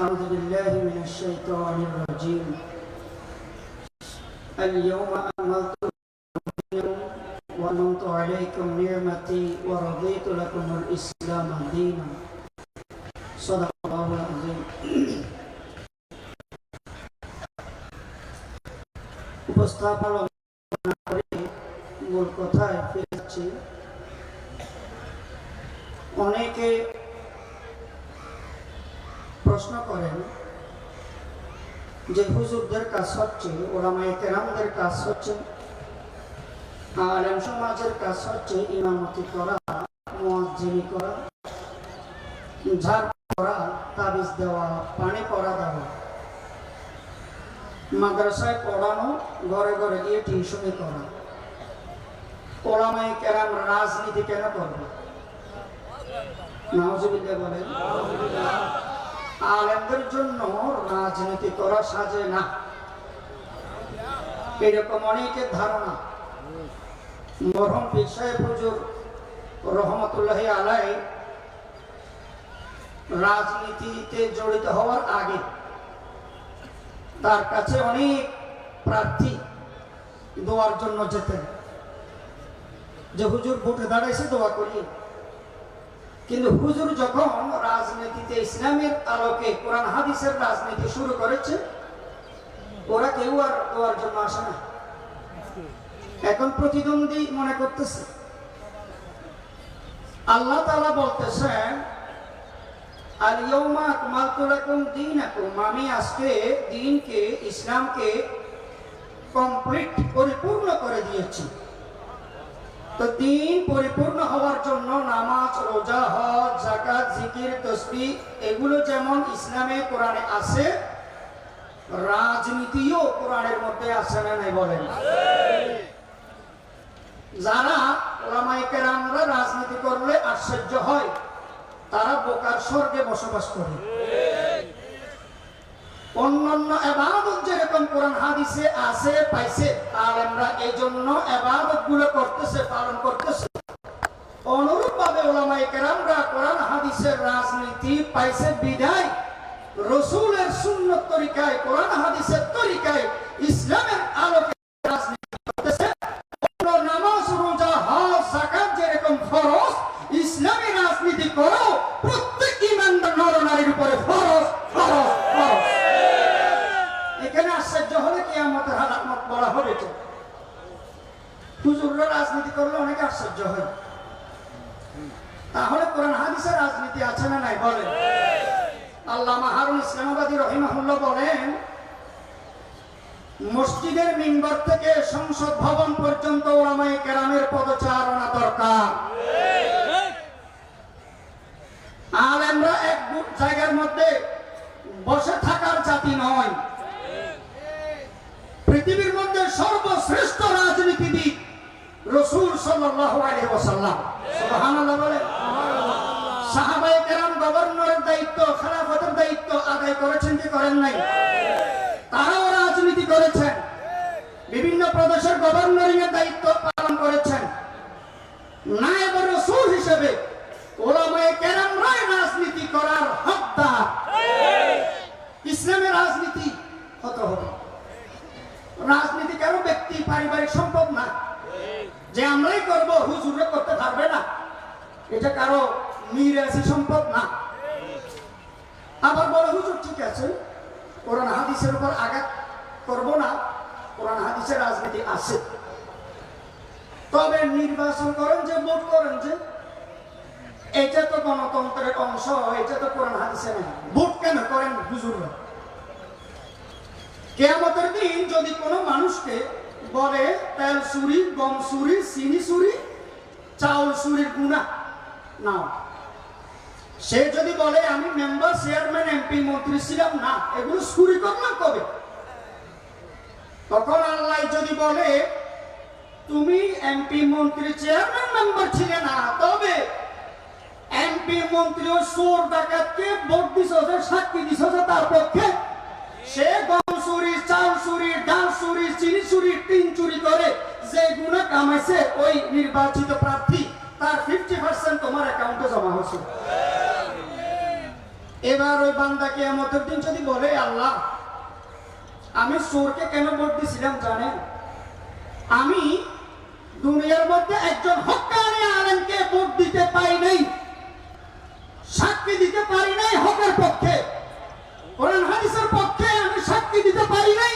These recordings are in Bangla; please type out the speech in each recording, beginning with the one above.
أعوذ بالله من الشيطان الرجيم اليوم أكملت لكم دينكم وأتممت عليكم نعمتي ورضيت لكم الإسلام دينا صدق الله العظيم উপস্থাপন করে মূল কথায় ফিরেছি অনেকে প্রশ্ন করেন যে হুজুরদের কাজ হচ্ছে, ওলামায়ে কেরামদের কাজ হচ্ছে, আলেম সমাজের কাজ হচ্ছে ইমামতি করা, মুয়াজ্জিনি করা, ঝাড় করা, তাবিজ দেওয়া, পানি পড়া দেওয়া। মাদ্রাসায় পড়ানো, ঘরে ঘরে গিয়ে টিউশনি করা। ওলামায়ে কেরাম রাজনীতি কেন করবে? নাউজুবিল্লাহ বলেন। আলেমদের জন্য রাজনীতি করা সাজে না। এরকম অনেকের ধারণা। মরহম পীর সাহেব হুজুর রহমতুল্লাহ আলাই রাজনীতিতে জড়িত হওয়ার আগে তার কাছে অনেক প্রার্থী দোয়ার জন্য যেতেন। যে হুজুর ভোটে দাঁড়াইছে দোয়া করিয়ে কিন্তু হুজুর যখন রাজনীতিতে, ইসলামের আলোকে কোরআন, হাদিসের রাজনীতি শুরু করেছে, ওরা কেউ আর দোয়ার জন্য আসে না। এখন প্রতিদ্বন্দ্বী মনে করতেছে। আল্লাহ তালা বলতেছেন আলিয়মা আকমালতু লাকুম দীনাকুম আমি আজকে দিনকে, ইসলামকে কমপ্লিট পরিপূর্ণ করে দিয়েছি। তো দিন পরিপূর্ণ হওয়ার জন্য নামাজ, রোজা, হজ জাকাত জিকির, তসবি, এগুলো যেমন ইসলামে, কোরআনে আছে, রাজনীতিও কোরআনের মধ্যে আছে না নাই বলেন? যারা ওলামাইকের আমরা রাজনীতি করলে আশ্চর্য হয়, তারা বোকার স্বর্গে বসবাস করে। অন্যান্য এবাদত কোরআন হাদিসে আছে, পাইছে আলেমরা এই জন্য করতেছে, পালন করতেছে। অনুরূপ ভাবে ওলামাই কেরামরা কোরআন হাদিসের রাজনীতি পাইছে বিদায় রসুলের শূন্য তরিকায়, কোরআন হাদিসের তরিকায় ইসলামের আলোকে রাজনীতি করতেছে অন্য নামাজ রোজা হজ জাকাত যেরকম ফরজ ইসলামী রাজনীতি করো প্রত্যেক ইমানদার নরনারীর উপরে ফরজ ফরজ ফরজ এখানে আশ্চর্য হলে কি আমাদের হালাকমত বলা হবে তো হুজুররা রাজনীতি করলে, অনেক আশ্চর্য হয় তাহলে কোরআন হাদিসের রাজনীতি আছে না নাই? বলেন। আল্লাহ হারুন ইসলামাবাদী রহিমাহুল্লাহ বলেন, মসজিদের মিম্বর থেকে সংসদ ভবন পর্যন্ত ওলামাই কেরামের পদচারণা দরকার। আলেমরা এক জায়গার মধ্যে বসে থাকার জাতি নয়। পৃথিবীর মধ্যে রাজনীতিবিদ রসুল কেরাম গভর্নরের দায়িত্ব, খেলাফতের দায়িত্ব আদায় করেছেন কি করেন নাই? তারাও রাজনীতি করেছেন। বিভিন্ন প্রদেশের গভর্নরিং এর দায়িত্ব পালন করেছেন। হিসেবে ওলামায়ে রাজনীতি করার ইসলামের রাজনীতি হবে। রাজনীতি ব্যক্তি, পারিবারিক যে আমরাই করব হুজুরে করতে পারবে না। এটা কারও মিরাসি সম্পদ না। আবার বড় হুজুর, ঠিক আছে, কোরআন হাদিসের উপর আঘাত করব না। কোরআন হাদিসের রাজনীতি আছে। তবে নির্বাচন করেন যে, ভোট করেন যে, এটা তো গণতন্ত্রের অংশ, এটা তো কোরআন হাদিসে নেই ভোট কেন করেন হুজুর কেয়ামতের দিন যদি কোনো মানুষকে বলে তেল চুরি, গম চুরি, চিনি চুরি, চাউল চুরির গুণা। না সে যদি বলে, আমি মেম্বার চেয়ারম্যান এমপি মন্ত্রী ছিলাম। না, এগুলো চুরি করলাম কবে? তখন আল্লাহ যদি বলে, তুমি এমপি মন্ত্রী চেয়ারম্যান মেম্বার ছিলে না, তবে এমপি মন্ত্রী ও চোর ডাকাতকে ভোট দিছ সাক্ষী দিছ তার পক্ষে। সে গম চুরি চাল চুরি চুরি চিনি চুরি করে যে গুণা কামাইছে ওই নির্বাচিত প্রার্থী, তার ফিফটি পার্সেন্ট তোমার অ্যাকাউন্টে জমা হচ্ছে এবার ওই বান্দা কেয়ামতের দিন যদি বলে, আল্লাহ, আমি সুরকে কেন ভোট দিছিলাম জানেন? আমি দুনিয়ার মধ্যে একজন হকানি আলেমকে ভোট দিতে পারি নাই, সাক্ষী দিতে পারি নাই হকের পক্ষে। কোরআন হাদিসের পক্ষে আমি সাক্ষী দিতে পারি নাই।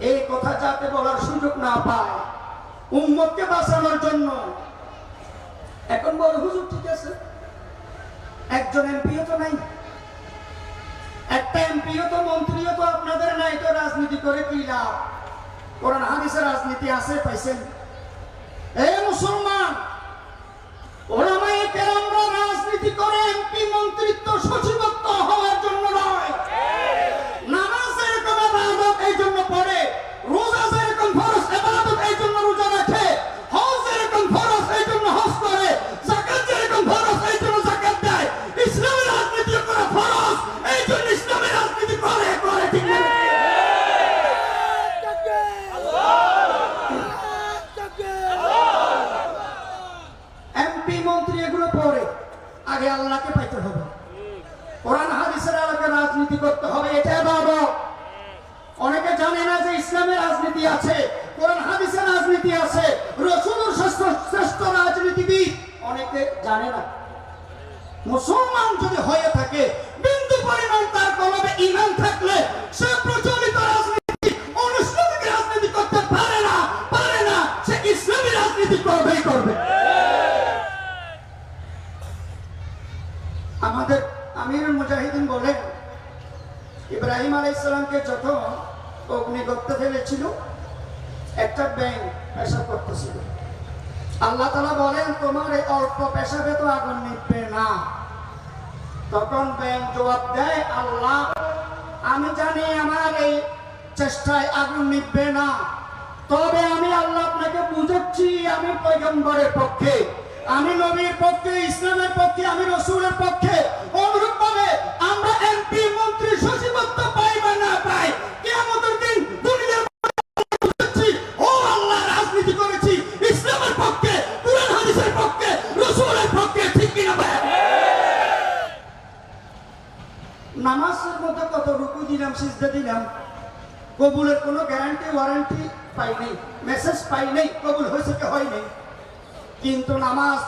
এই কথা যাতে বলার সুযোগ না পায়। উম্মতকে বাঁচানোর জন্য। এখন বড় হুজুর ঠিক আছে? একজন এমপিও তো নাই। একটা এমপিও তো, মন্ত্রীও তো আপনাদের নাই, তো রাজনীতি করে কি লাভ? কোরআন, হাদিসের রাজনীতি আছে, পাইছেন? এই মুসলমান কেরামরা রাজনীতি করে এমপি, মন্ত্রিত্ব, সচিবত্ব হওয়ার জন্য নয়। আলাইসালামকে যখন অগ্নিগত্তে ফেলেছিল, একটা ব্যাংক পেশা করতেছিল। আল্লাহ তালা বলেন, তোমার এই অল্প পেশাবে তো আগুন নিবে না। তখন ব্যাংক জবাব দেয়, আল্লাহ, আমি জানি আমার এই চেষ্টায় আগুন নিবে না। তবে আমি আল্লাহ আপনাকে বুঝাচ্ছি, আমি পয়গম্বরের পক্ষে, আমি নবীর পক্ষে, ইসলামের পক্ষে, আমি রসুলের পক্ষে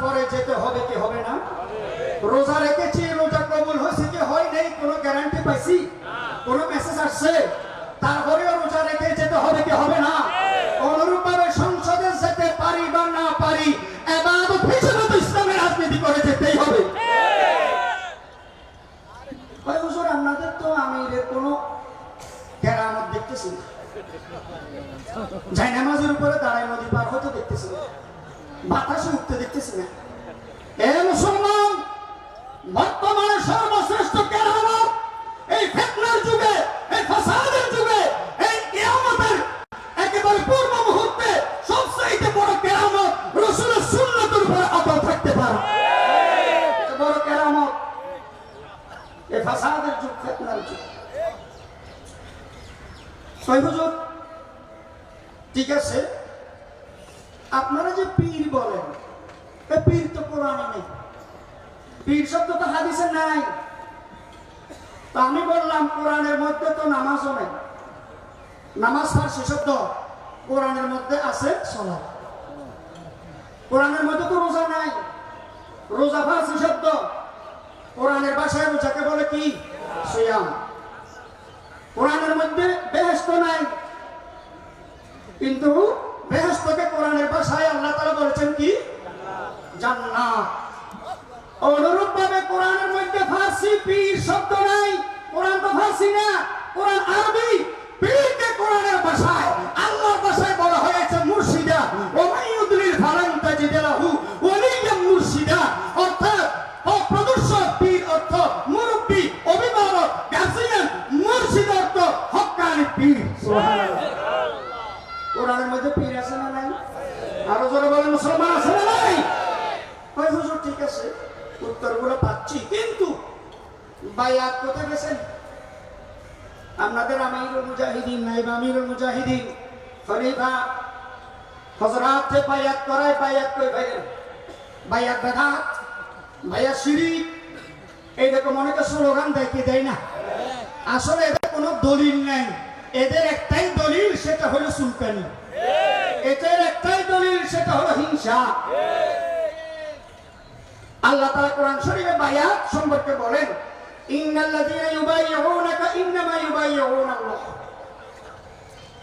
পড়ে যেতে হবে কি হবে না? রোজা রেখেছি, রোজা কবুল হয়েছে কি হয় নাই, কোনো গ্যারান্টি পাইছি? কোনো মেসেজ আসছে? তারপরেও রোজা রেখে যেতে হবে কি হবে না? অনুরূপ ভাবে সংসদে যেতে পারি বা না পারি কেরামত দেখতেছি না। জায়নামাজের উপরে দাঁড়ায় নদী পার হতে দেখতেছি। বাতাসে উঠতে দেখতেছি না। এ মুসলমান বর্তমানে সর্বশ্রেষ্ঠ কেরামত এই ফেতনার যুগে এই ফাসাদের যুগে এই কিয়ামতের একেবারে পূর্ব মুহূর্তে সবচেয়ে বড় কেরামত রসুলের সুন্নতের উপরে অটল থাকতে পারে এটা বড় কেরামত এই ফাসাদের যুগ ফেতনার যুগ ছয় হুজুর ঠিক আছে আপনারা যে পীর বলেন এ পীর তো কোরআনে নেই পীর শব্দ তো হাদিসে নাই তো আমি বললাম কোরআনের মধ্যে তো নামাজও নেই নামাজ ফার্সি শব্দ কোরআনের মধ্যে আছে সলা কোরআনের মধ্যে তো রোজা নাই। রোজা ফার্সি শব্দ কোরআনের ভাষায় রোজাকে বলে কি? সিয়াম। কোরআনের মধ্যে বেহেস্ত নাই। কিন্তু বেহেস্তকে কোরআনের ভাষায় আল্লাহ তাআলা বলেছেন কি? জান্নাত। অনুরূপ ভাবে কোরআনের মধ্যে ফার্সি পীর শব্দ নাই। কোরআন তো ফার্সি না। কোরআন আরবি। পীরকে কোরআনের ভাষায় আল্লাহর ভাষায় বলা হয়েছে মুর্শিদা। ও মুজাহিদিন নাইব আমিরুল মুজাহিদিন। খলিফা হজরত বায়াত করায়, বায়াত কই ভাইয়ের বায়াত বেদাত, বায়াত শিরিক। এইরকম অনেকে স্লোগান দেয় দেয় না? আসলে এদের কোনো দলিল নেই। এদের একটাই দলিল, সেটা হলো সুলতানি। এদের একটাই দলিল, সেটা হলো হিংসা। আল্লাহ তাআলা কোরআন শরীফে বায়াত সম্পর্কে বলেন, ইন্নাল্লাযীনা ইউবাইয়ুনাকা ইন্নামা ইউবাইয়ুনাল্লাহ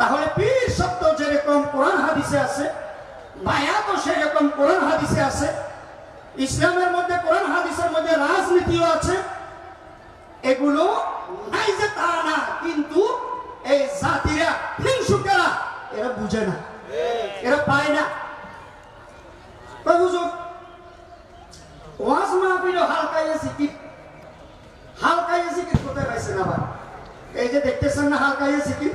তাহলে পীর শব্দ যেরকম কোরআন হাদিসে আছে বায়াতও সেরকম কোরআন হাদিসে আছে, ইসলামের মধ্যে কোরআন হাদিসের মধ্যে রাজনীতিও আছে, এগুলো নাই যে তা না, কিন্তু এই জাতিরা, হিংসুকেরা, এরা বুঝে না, এরা পায় না। ওয়াজ মাহফিল হালকাইয়া জিকির হালকাইয়া জিকির কোথায় পাইছেন আবার? এই যে দেখতেছেন না হালকাইয়া জিকির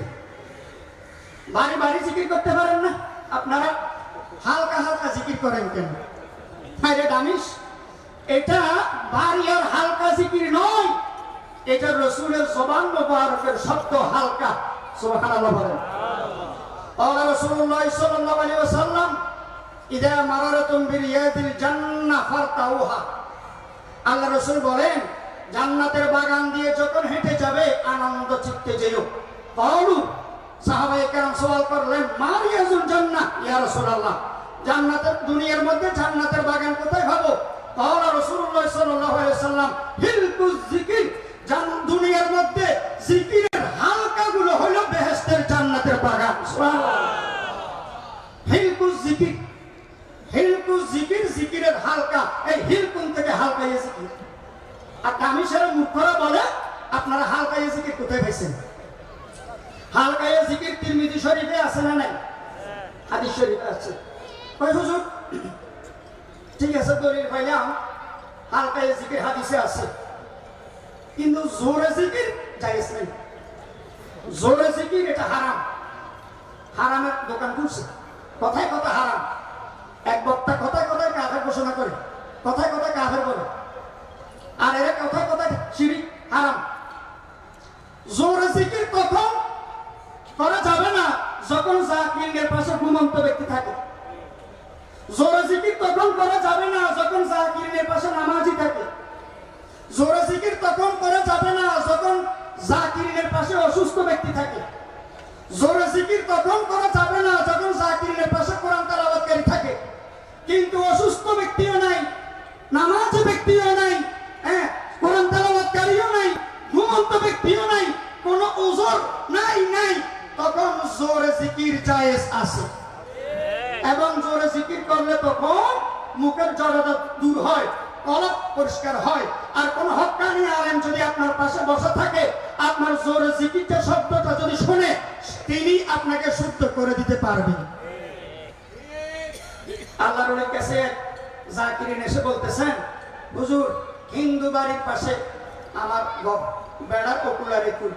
বাড়ি বাড়ি জিকির করতে পারেন না আপনারা হালকা হালকা জিকির করেন কেন হ্যাঁ রে দামিস এটা বাড়ি আর হালকা জিকির নয় এটা রসুলের জবান মোবারকের শব্দ হালকা সুবহানাল্লাহ বলেন قال رسول الله صلى الله عليه وسلم إذا مررتم برياض الجنة فارتعوها আল্লাহ রসুল বলেন জান্নাতের বাগান দিয়ে যখন হেঁটে যাবে আনন্দ চিত্তে যেও কলু সাহাবাই কেরাম সওয়াল করলেন মারিয়াজুল জান্নাত? ইয়া রাসূলুল্লাহ, জান্নাতের দুনিয়ার মধ্যে জান্নাতের বাগান কোথায় পাবো? তাহলে রাসূলুল্লাহ সাল্লাল্লাহু আলাইহি সাল্লাম হিলকুজ যিকির জান, দুনিয়ার মধ্যে যিকিরের হালকা গুলো হলো বেহেশতের জান্নাতের বাগান। সুবহানাল্লাহ। হিলকুজ যিকির হিলকুজ যিকির যিকিরের হালকা, এই হিলকুন থেকে হালকা ইয়ে জিকির। আর তামিশের মুখরা বলে, আপনারা হালকা ইয়ে জিকির কোথায় পাইছেন? হালকা ইয়ে জিকির তিরমিজি শরীফে আছে না নাই? হাদিস শরীফে আছে। কই হুজুর? ঠিক আছে, দলিল পাইলাম। হালকা ইয়ে জিকির হাদিসে আছে। কিন্তু জোরে জিকির জায়েজ নাই। জোরে জিকির এটা হারাম। হারামের দোকান খুলছে। কথায় কথা হারাম। এক বক্তা কথায় কথায় কাফের ঘোষণা করে। কথায় কথায় কাফের বলে। আর এরা কথায় কথায় শিরিক, হারাম। জোরে জিকির না যখন জাকিরের পাশে ঘুমন্ত ব্যক্তি থাকে তখন করা যাবে না যখন পাশে নামাজি থাকে। তখন করা যাবে না যখন জাকিরের পাশে অসুস্থ ব্যক্তি থাকে। তখন করা যাবে না যখন জাকিরের পাশে কোরআন তালাবাতকারী থাকে। কিন্তু অসুস্থ ব্যক্তিও নাই, নামাজি ব্যক্তিও নাই হ্যাঁ কোরআন তালাবাতকারীও নাই, ঘুমন্ত ব্যক্তিও নাই, কোনো ওজোর নাই নাই। তখন জোরে জিকির জায়েজ আছে। এবং জোরে জিকির করলে তখন মুখের জড়তা দূর হয় কলক পরিষ্কার হয়। আর কোন হকানি আলেম যদি আপনার পাশে বসে থাকে, আপনার জোরে জিকিরটা শব্দটা যদি শুনে, তিনি আপনাকে শুদ্ধ করে দিতে পারবেন। আল্লাহর অনেক কাছে জাকিরিন এসে বলতেছেন, হুজুর, হিন্দু বাড়ির পাশে আমার বেড়ার পপুলার কুল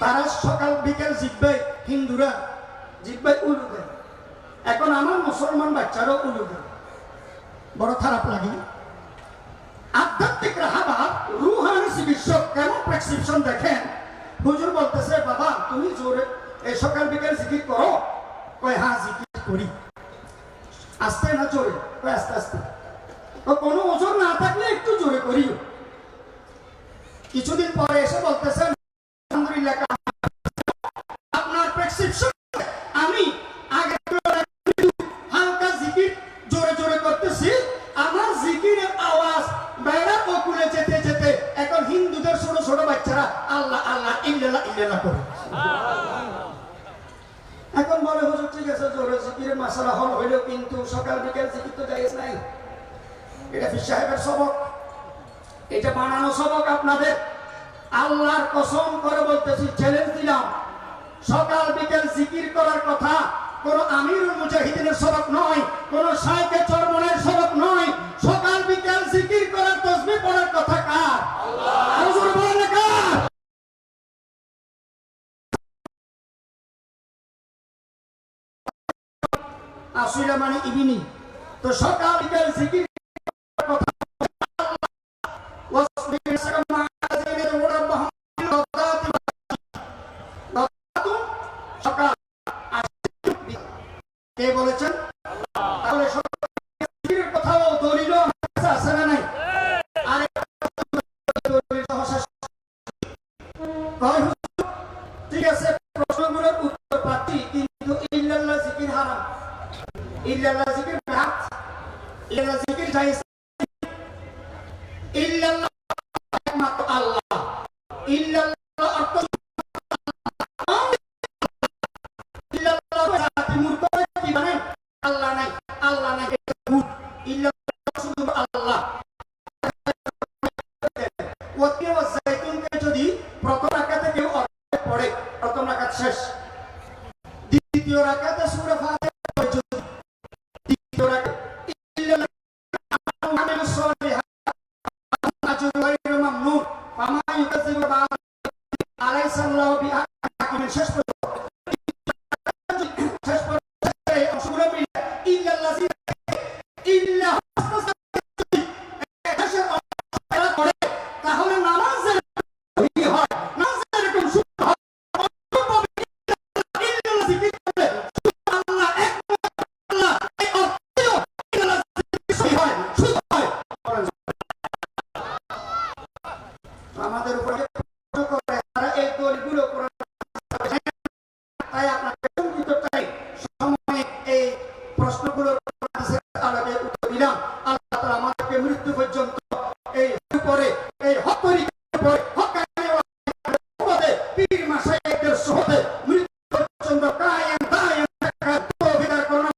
তারা সকাল, বিকেল জিব্বাই হিন্দুরা। জিব্বাই উলু দেয় এখন আমার মুসলমান বাচ্চারও উলু দেয় বড় খারাপ লাগে। আধ্যাত্মিক রাহাবাদ রুহানি চিকিৎসক কেমন প্রেসক্রিপশন দেখেন? হুজুর বলতেছে, বাবা, তুমি জোরে এই সকাল, বিকেল জিকির করো। কয় হ্যাঁ জিকির করি। আস্তে না জোরে? কয়, আস্তে আস্তে। কোনো ওজন না থাকলে একটু জোরে করিও। কিছুদিন পরে এসে বলতেছেন এখন বলে ঠিক আছে, জোরে জিকিরের হল কিন্তু সকাল বিকেল জিকির তো এটা ফির সাহেবের সবক। এটা বানানো সবক আপনাদের। আল্লাহর কসম করে বলতেছি চ্যালেঞ্জ দিলাম। সকাল বিকেল জিকির করার কথা, কোন আমির মুজাহিদিনের সবক নয়, কোন সাইকে চরমনের সবক নয়। সকাল বিকেল জিকির করার তসবি পড়ার কথা কার? আসলে মানে ইবিনি। তো সকাল বিকেল জিকির কথা ঠিক আছে, প্রশ্নগুলোর উত্তর পাচ্ছি, কিন্তু ইল্লাল্লাহ জিকির হারাম। ইল্লাল্লাহ জিকির হারাম ইল্লাল্লাহ জিকির জায়েজ